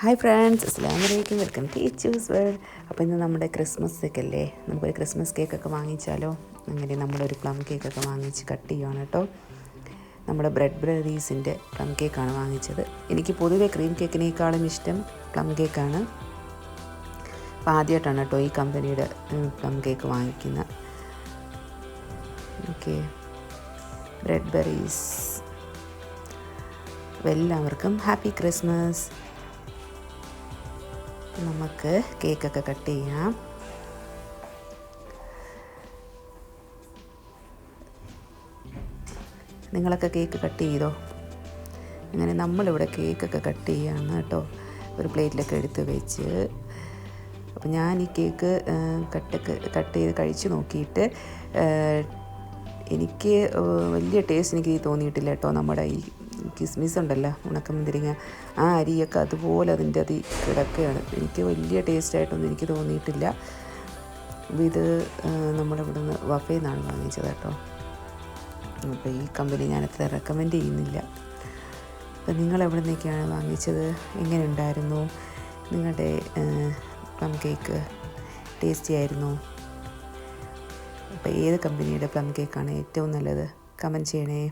Hi friends അസ്സാം വലൈക്കും welcome to world അപ്പോൾ ഇന്ന് നമ്മുടെ ക്രിസ്മസ് ഒക്കെ അല്ലേ? നമുക്കൊരു ക്രിസ്മസ് കേക്കൊക്കെ വാങ്ങിച്ചാലോ? അങ്ങനെ നമ്മളൊരു പ്ലം കേക്കൊക്കെ വാങ്ങിച്ച് കട്ട് ചെയ്യുവാണ് കേട്ടോ. നമ്മുടെ ബ്രെഡ് ബ്രദീസിന്റെ പ്ലം കേക്കാണ് വാങ്ങിച്ചത്. എനിക്ക് പൊതുവെ ക്രീം കേക്കിനേക്കാളും ഇഷ്ടം പ്ലം കേക്കാണ് അപ്പോൾ ആദ്യമായിട്ടാണ് കേട്ടോ ഈ കമ്പനിയുടെ പ്ലം കേക്ക് വാങ്ങിക്കുന്നത് ഓക്കെ ബ്രെഡ് ബെറീസ് എല്ലാവർക്കും ഹാപ്പി ക്രിസ്മസ് നമുക്ക് കേക്കൊക്കെ കട്ട് ചെയ്യാം. നിങ്ങളൊക്കെ കേക്ക് കട്ട് ചെയ്തോ? അങ്ങനെ നമ്മളിവിടെ കേക്കൊക്കെ കട്ട് ചെയ്യാണ് കേട്ടോ. ഒരു പ്ലേറ്റിലൊക്കെ എടുത്ത് വെച്ച്. അപ്പോൾ ഞാൻ ഈ കേക്ക് കട്ടൊക്കെ കട്ട് ചെയ്ത് കഴിച്ച് നോക്കിയിട്ട് എനിക്ക് വലിയ ടേസ്റ്റ് എനിക്ക് തോന്നിയിട്ടില്ല കേട്ടോ നമ്മുടെ ഈ കിസ്മിസ് ഉണ്ടല്ലോ ഉണക്കമുന്തിരിങ്ങ ആ അരിയൊക്കെ അതുപോലെ അതിന്റെ അതി കിടക്കുകയാണ്. എനിക്ക് വലിയ ടേസ്റ്റായിട്ടൊന്നും എനിക്ക് തോന്നിയിട്ടില്ല. അപ്പോൾ ഇത് നമ്മളിവിടെ നിന്ന് വഫയിൽ നിന്നാണ് വാങ്ങിച്ചത് കേട്ടോ. അപ്പോൾ ഈ കമ്പനി ഞാൻ അത്ര റെക്കമെൻഡ് ചെയ്യുന്നില്ല. അപ്പോൾ നിങ്ങൾ എവിടെ നിന്നൊക്കെയാണ് വാങ്ങിച്ചത്? എങ്ങനെ ഉണ്ടായിരുന്നു? നിങ്ങളുടെ പ്ലം കേക്ക് ടേസ്റ്റി ആയിരുന്നു? അപ്പോൾ ഏത് കമ്പനിയുടെ പ്ലം കേക്കാണ് ഏറ്റവും നല്ലത്? കമന്റ് ചെയ്യണേ.